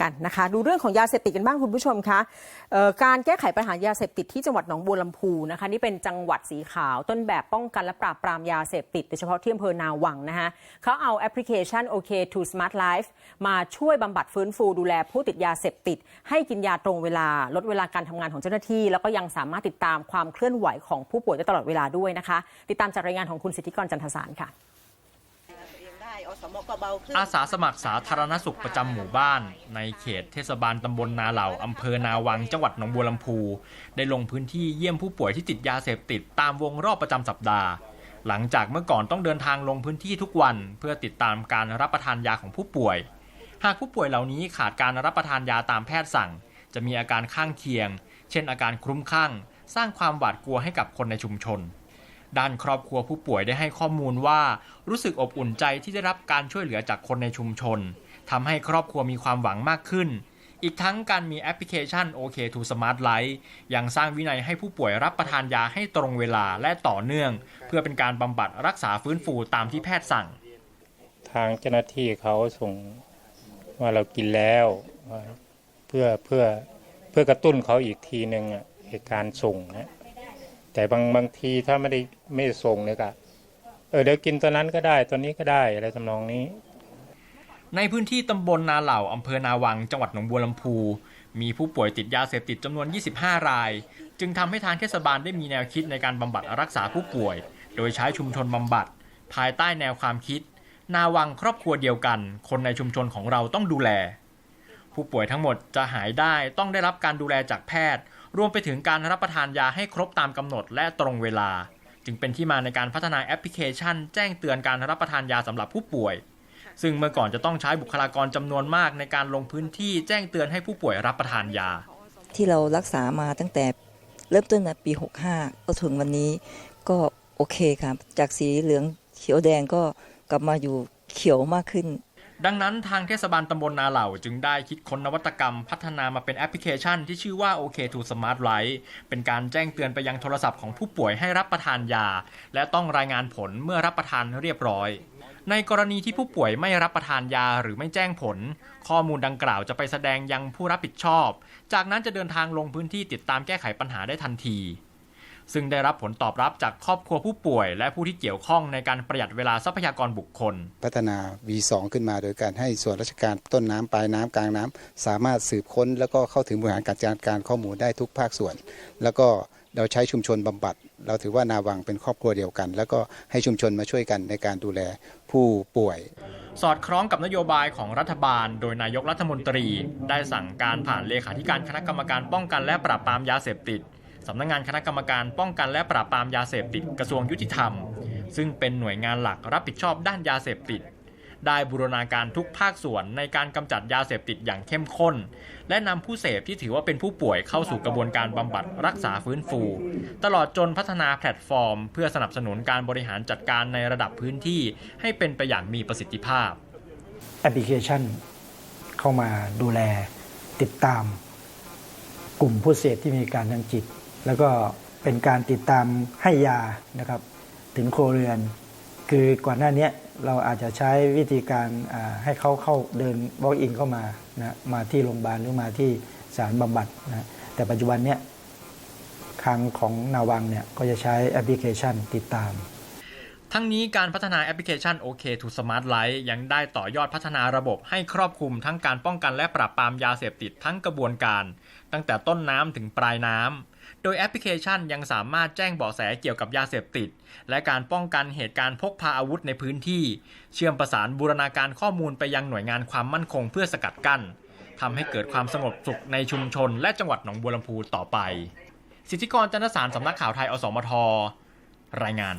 กันนะคะดูเรื่องของยาเสพติดกันบ้างคุณผู้ชมคะการแก้ไขปัญหายาเสพติดที่จังหวัดหนองบัวลำพูนะคะนี่เป็นจังหวัดสีขาวต้นแบบป้องกันและปราบปรามยาเสพติดโดยเฉพาะที่อำเภอนาวังนะคะเขาเอาแอปพลิเคชัน OK to Smart Life มาช่วยบำบัดฟื้นฟูดูแลผู้ติดยาเสพติด ให้กินยาตรงเวลา ลดเวลาการทำงานของเจ้าหน้าที่ แล้วก็ยังสามารถติดตามความเคลื่อนไหวของผู้ป่วยได้ตลอดเวลาด้วยนะคะ ติดตามจากรายงานของคุณสิทธิกรจันทสารค่ะ สมก็เบาขึ้นอาสาสมัครสาธารณสุขประจำหมู่บ้าน ในเขตเทศบาลตำบลนาเหล่าอำเภอนาวังจังหวัดหนองบัวลำพู ได้ลงพื้นที่เยี่ยมผู้ป่วยที่ติดยาเสพติดตามวงรอบประจำสัปดาห์ หลังจากเมื่อก่อนต้องเดินทางลงพื้นที่ทุกวัน เพื่อติดตามการรับประทานยาของผู้ป่วย หากผู้ป่วยเหล่านี้ขาดการรับประทานยาตามแพทย์สั่ง จะมีอาการข้างเคียง เช่น อาการคลุ้มคลั่ง สร้างความหวาดกลัวให้กับคนในชุมชน ด้านครอบครัวผู้ป่วยได้ให้ข้อมูลว่า รู้สึกอบอุ่นใจที่ได้รับการช่วยเหลือจากคนในชุมชนทำให้ครอบครัวมีความหวังมากขึ้น อีกทั้งการมีแอปพลิเคชัน OK to Smart Life ยังสร้างวินัยให้ผู้ป่วยรับประทานยาให้ตรงเวลาและต่อเนื่อง เพื่อเป็นการบำบัดรักษาฟื้นฟูตามที่แพทย์สั่ง ทางเจ้าหน้าที่เขาส่งว่าเรากินแล้วเพื่อเพื่อเพื่อกระตุ้นเขาอีกทีหนึ่งอะการส่งนะ แต่บางบางทีถ้าไม่ได้ไม่ได้ส่งเนี่ยก็เออเดี๋ยวกินตัวนั้นก็ได้ตัวนี้ก็ได้อะไรทำนองนี้ ในพื้นที่ตำบลนาเหล่าอำเภอนาวัง จังหวัดหนองบัวลำพู มีผู้ป่วยติดยาเสพติดจำนวน 25 ราย จึงทำให้ทางเทศบาลได้มีแนวคิดในการบำบัดรักษาผู้ป่วย โดยใช้ชุมชนบำบัด ภายใต้แนวความคิด นาวังครอบครัวเดียวกัน คนในชุมชนของเราต้องดูแล ผู้ป่วยทั้งหมดจะหายได้ต้องได้รับการดูแลจากแพทย์ รวมไปถึงการรับประทานยาให้ครบตามกำหนดและตรงเวลา จึงเป็นที่มาในการพัฒนาแอปพลิเคชัน แจ้งเตือนการรับประทานยาสำหรับผู้ป่วย ซึ่งเมื่อก่อนจะต้องใช้บุคลากรจำนวนมากในการลงพื้นที่แจ้งเตือนให้ผู้ป่วยรับประทานยา ที่เรารักษามาตั้งแต่เริ่มต้นในปี 65ก็ถึงวันนี้ก็โอเคครับ จากสีเหลืองเขียวแดงก็กลับมาอยู่เขียวมากขึ้น ดังนั้นทางเทศบาลตำบลนาเหล่าจึงได้คิดค้นนวัตกรรมพัฒนามาเป็นแอปพลิเคชันที่ชื่อว่า OK to Smart Life เป็นการแจ้งเตือนไปยังโทรศัพท์ของผู้ป่วยให้รับประทานยา และต้องรายงานผลเมื่อรับประทานเรียบร้อย ในกรณีที่ผู้ป่วยไม่รับประทานยาหรือไม่แจ้งผล ข้อมูลดังกล่าวจะไปแสดงยังผู้รับผิดชอบ จากนั้นจะเดินทางลงพื้นที่ติดตามแก้ไขปัญหาได้ทันที ซึ่งได้รับผลตอบรับจากครอบครัวผู้ป่วย และผู้ที่เกี่ยวข้องในการประหยัดเวลาทรัพยากรบุคคล พัฒนา V2 ขึ้นมาโดยการให้ส่วนราชการต้นน้ำปลายน้ำกลางน้ำสามารถสืบค้น แล้วก็เข้าถึงบริหารการจัดการข้อมูลได้ทุกภาคส่วน แล้วก็เราใช้ชุมชนบำบัด เราถือว่านาวังเป็นครอบครัวเดียวกัน แล้วก็ให้ชุมชนมาช่วยกันในการดูแลผู้ป่วย สอดคล้องกับนโยบายของรัฐบาล โดยนายกรัฐมนตรี ได้สั่งการผ่านเลขาธิการคณะกรรมการป้องกันและปราบปรามยาเสพติด สำนักงานคณะกรรมการป้องกันและปราบปรามยาเสพติดกระทรวงยุติธรรม ซึ่งเป็นหน่วยงานหลักรับผิดชอบด้านยาเสพติด ได้บูรณาการทุกภาคส่วนในการกำจัดยาเสพติดอย่างเข้มข้น และนำผู้เสพที่ถือว่าเป็นผู้ป่วยเข้าสู่กระบวนการบำบัดรักษาฟื้นฟู ตลอดจนพัฒนาแพลตฟอร์ม เพื่อสนับสนุนการบริหารจัดการในระดับพื้นที่ ให้เป็นไปอย่างมีประสิทธิภาพแอปพลิเคชัน เข้ามาดูแลติดตามกลุ่มผู้เสพที่มีการทางจิต แล้วก็เป็นการติดตามให้ยานะครับถึงโครเรือน คือก่อนหน้านี้เราอาจจะใช้วิธีการให้เขาเข้าเดิน walk in เข้ามานะมาที่โรงพยาบาลหรือมาที่สารบำบัดนะแต่ปัจจุบันเนี้ยทางของนาวังเนี่ยก็จะใช้แอปพลิเคชันติดตาม ทั้งนี้การพัฒนาแอปพลิเคชัน OK to Smart Life ยังได้ต่อยอดพัฒนาระบบให้ครอบคลุมทั้งการป้องกันและปราบปรามยาเสพติดทั้งกระบวนการ ตั้งแต่ต้นน้ำถึงปลายน้ำ โดยแอปพลิเคชันยังสามารถแจ้งเบาะแสเกี่ยวกับยาเสพติด และการป้องกันเหตุการณ์พกพาอาวุธในพื้นที่ เชื่อมประสานบูรณาการข้อมูลไปยังหน่วยงานความมั่นคงเพื่อสกัดกั้นทำให้เกิดความสงบสุขในชุมชน และจังหวัดหนองบัวลำพูต่อไป สิทธิกรจันทสารสำนักข่าวไทยอสมทรายงาน